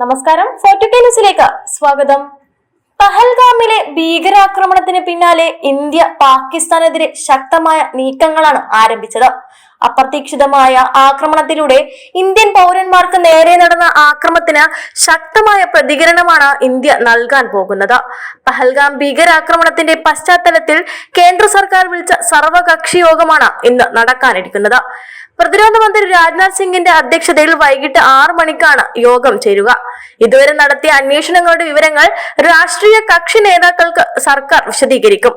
നമസ്കാരം. ഫോർട്ടുകെ ന്യൂസിലേക്ക് സ്വാഗതം. പഹൽഗാമിലെ ഭീകരാക്രമണത്തിന് പിന്നാലെ ഇന്ത്യ പാകിസ്ഥാനെതിരെ ശക്തമായ നീക്കങ്ങളാണ് ആരംഭിച്ചത്. അപ്രതീക്ഷിതമായ ആക്രമണത്തിലൂടെ ഇന്ത്യൻ പൗരന്മാർക്ക് നേരെ നടന്ന ആക്രമണത്തിന് ശക്തമായ പ്രതികരണമാണ് ഇന്ത്യ നൽകാൻ പോകുന്നത്. പഹൽഗാം ഭീകരാക്രമണത്തിന്റെ പശ്ചാത്തലത്തിൽ കേന്ദ്ര സർക്കാർ വിളിച്ച സർവകക്ഷി യോഗമാണ് ഇന്ന് നടക്കാനിരിക്കുന്നത്. പ്രതിരോധ മന്ത്രി രാജ്നാഥ് സിംഗിന്റെ അധ്യക്ഷതയിൽ വൈകിട്ട് ആറു മണിക്കാണ് യോഗം ചേരുക. ഇതുവരെ നടത്തിയ അന്വേഷണങ്ങളുടെ വിവരങ്ങൾ രാഷ്ട്രീയ കക്ഷി നേതാക്കൾക്ക് സർക്കാർ വിശദീകരിക്കും.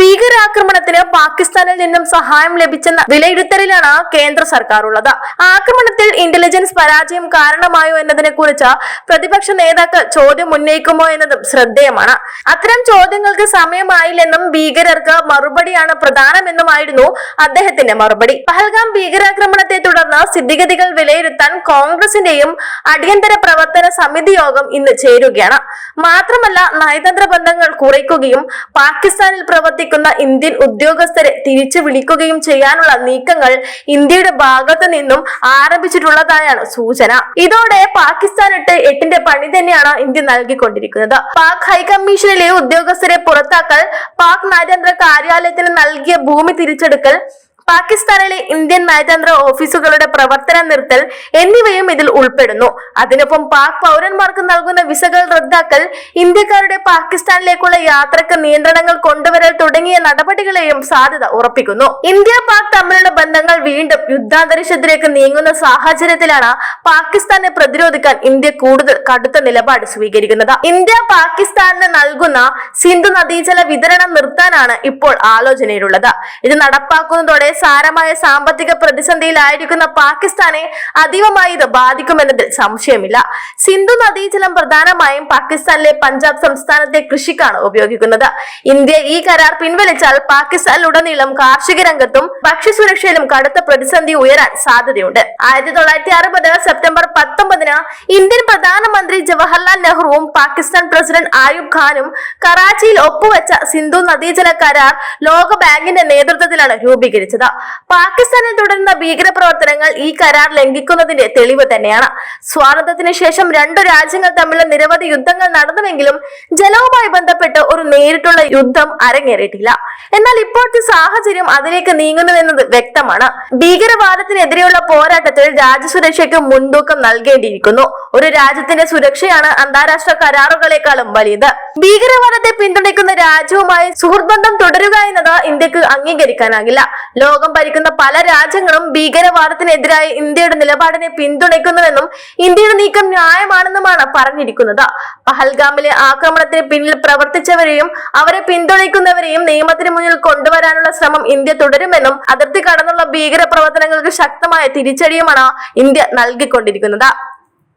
ഭീകരാക്രമണത്തിന് പാകിസ്ഥാനിൽ നിന്നും സഹായം ലഭിച്ചെന്ന വിലയിരുത്തലിലാണ് കേന്ദ്ര സർക്കാർ ഉള്ളത് ആക്രമണത്തിൽ ഇന്റലിജൻസ് പരാജയം കാരണമായോ എന്നതിനെ കുറിച്ച് പ്രതിപക്ഷ നേതാക്കൾ ചോദ്യം ഉന്നയിക്കുമോ എന്നതും ശ്രദ്ധേയമാണ്. അത്തരം ചോദ്യങ്ങൾക്ക് സമയമായില്ലെന്നും ഭീകരർക്ക് മറുപടിയാണ് പ്രധാനമെന്നുമായിരുന്നു അദ്ദേഹത്തിന്റെ മറുപടി. പഹൽഗാം ഭീകരാക്രമണത്തെ തുടർന്ന് സ്ഥിതിഗതികൾ വിലയിരുത്താൻ കോൺഗ്രസിന്റെയും അടിയന്തര പ്രവർത്തന സമിതി യോഗം ഇന്ന് ചേരുകയാണ്. മാത്രമല്ല നയതന്ത്ര ബന്ധങ്ങൾ കുറയ്ക്കുകയും പാകിസ്ഥാനിൽ പ്രവർത്തിക്കുന്ന ഇന്ത്യൻ ഉദ്യോഗസ്ഥരെ തിരിച്ചു വിളിക്കുകയും ചെയ്യാനുള്ള നീക്കങ്ങൾ ഇന്ത്യയുടെ ഭാഗത്തു നിന്നും ആരംഭിച്ചിട്ടുള്ളതായാണ് സൂചന. ഇതോടെ പാകിസ്ഥാൻ ഇട്ട് എട്ടിന്റെ പണി തന്നെയാണ് ഇന്ത്യ നൽകിക്കൊണ്ടിരിക്കുന്നത്. പാക് ഹൈക്കമ്മീഷനിലെ ഉദ്യോഗസ്ഥരെ പുറത്താക്കൽ പാക് നയതന്ത്ര കാര്യാലയത്തിന് നൽകിയ ഭൂമി തിരിച്ചെടുക്കൽ പാകിസ്ഥാനിലെ ഇന്ത്യൻ നയതന്ത്ര ഓഫീസുകളുടെ പ്രവർത്തന നിർത്തൽ എന്നിവയും ഇതിൽ ഉൾപ്പെടുന്നു. അതിനൊപ്പം പാക് പൗരന്മാർക്ക് നൽകുന്ന വിസകൾ റദ്ദാക്കൽ ഇന്ത്യക്കാരുടെ പാകിസ്ഥാനിലേക്കുള്ള യാത്രയ്ക്ക് നിയന്ത്രണങ്ങൾ കൊണ്ടുവരൽ തുടങ്ങിയ നടപടികളെയും സാധ്യത ഉറപ്പിക്കുന്നു. ഇന്ത്യ പാക് തമ്മിലുള്ള ബന്ധങ്ങൾ വീണ്ടും യുദ്ധാന്തരീക്ഷത്തിലേക്ക് നീങ്ങുന്ന സാഹചര്യത്തിലാണ് പാകിസ്ഥാനെ പ്രതിരോധിക്കാൻ ഇന്ത്യ കൂടുതൽ കടുത്ത നിലപാട് സ്വീകരിക്കുന്നത്. ഇന്ത്യ പാകിസ്ഥാനിന് നൽകുന്ന സിന്ധു നദീജല വിതരണം നിർത്താനാണ് ഇപ്പോൾ ആലോചനയിലുള്ളത്. ഇത് നടപ്പാക്കുന്നതോടെ സാരമായ സാമ്പത്തിക പ്രതിസന്ധിയിലായിരിക്കുന്ന പാകിസ്ഥാനെ അതീവമായി ഇത് ബാധിക്കുമെന്നതിൽ സംശയമില്ല. സിന്ധു നദീജലം പ്രധാനമായും പാകിസ്ഥാനിലെ പഞ്ചാബ് സംസ്ഥാനത്തെ കൃഷിക്കാണ് ഉപയോഗിക്കുന്നത്. ഇന്ത്യ ഈ കരാർ പിൻവലിച്ചാൽ പാകിസ്ഥാനിലുടനീളം കാർഷിക രംഗത്തും ഭക്ഷ്യസുരക്ഷയിലും കടുത്ത പ്രതിസന്ധി ഉയരാൻ സാധ്യതയുണ്ട്. ആയിരത്തി തൊള്ളായിരത്തി അറുപത് സെപ്റ്റംബർ പത്തൊമ്പതിന് ഇന്ത്യൻ പ്രധാനമന്ത്രി ജവഹർലാൽ നെഹ്റുവും പാകിസ്ഥാൻ പ്രസിഡന്റ് ആയൂബ് ഖാനും കറാച്ചിയിൽ ഒപ്പുവെച്ച സിന്ധു നദീജല കരാർ ലോക ബാങ്കിന്റെ നേതൃത്വത്തിലാണ് രൂപീകരിച്ചത്. പാകിസ്ഥാനിൽ തുടരുന്ന ഭീകരപ്രവർത്തനങ്ങൾ ഈ കരാർ ലംഘിക്കുന്നതിന്റെ തെളിവ് തന്നെയാണ്. സ്വാതന്ത്ര്യത്തിന് ശേഷം രണ്ടു രാജ്യങ്ങൾ തമ്മിലുള്ള നിരവധി യുദ്ധങ്ങൾ നടന്നുവെങ്കിലും ജലവുമായി ബന്ധപ്പെട്ട് ഒരു നേരിട്ടുള്ള യുദ്ധം അരങ്ങേറിയിട്ടില്ല. എന്നാൽ ഇപ്പോഴത്തെ സാഹചര്യം അതിലേക്ക് നീങ്ങുന്നുവെന്നത് വ്യക്തമാണ്. ഭീകരവാദത്തിനെതിരെയുള്ള പോരാട്ടത്തിൽ രാജ്യസുരക്ഷയ്ക്ക് മുൻതൂക്കം നൽകേണ്ടിയിരിക്കുന്നു. ഒരു രാജ്യത്തിന്റെ സുരക്ഷയാണ് അന്താരാഷ്ട്ര കരാറുകളെക്കാളും വലുത് ഭീകരവാദത്തെ പിന്തുണയ്ക്കുന്ന രാജ്യവുമായി സുഹൃത്ബന്ധം തുടരുക എന്നത് ഇന്ത്യയ്ക്ക് അംഗീകരിക്കാനാകില്ല. ലോകം ഭരിക്കുന്ന പല രാജ്യങ്ങളും ഭീകരവാദത്തിനെതിരായി ഇന്ത്യയുടെ നിലപാടിനെ പിന്തുണയ്ക്കുന്നുവെന്നും ഇന്ത്യയുടെ നീക്കം ന്യായമാണെന്നുമാണ് പറഞ്ഞിരിക്കുന്നത്. പഹൽഗാമിലെ ആക്രമണത്തിന് പിന്നിൽ പ്രവർത്തിച്ചവരെയും അവരെ പിന്തുണയ്ക്കുന്നവരെയും നിയമത്തിന് മുന്നിൽ കൊണ്ടുവരാനുള്ള ശ്രമം ഇന്ത്യ തുടരുമെന്നും അതിർത്തി കടന്നുള്ള ഭീകര പ്രവർത്തനങ്ങൾക്ക് ശക്തമായ തിരിച്ചടിയുമാണ് ഇന്ത്യ നൽകിക്കൊണ്ടിരിക്കുന്നത്.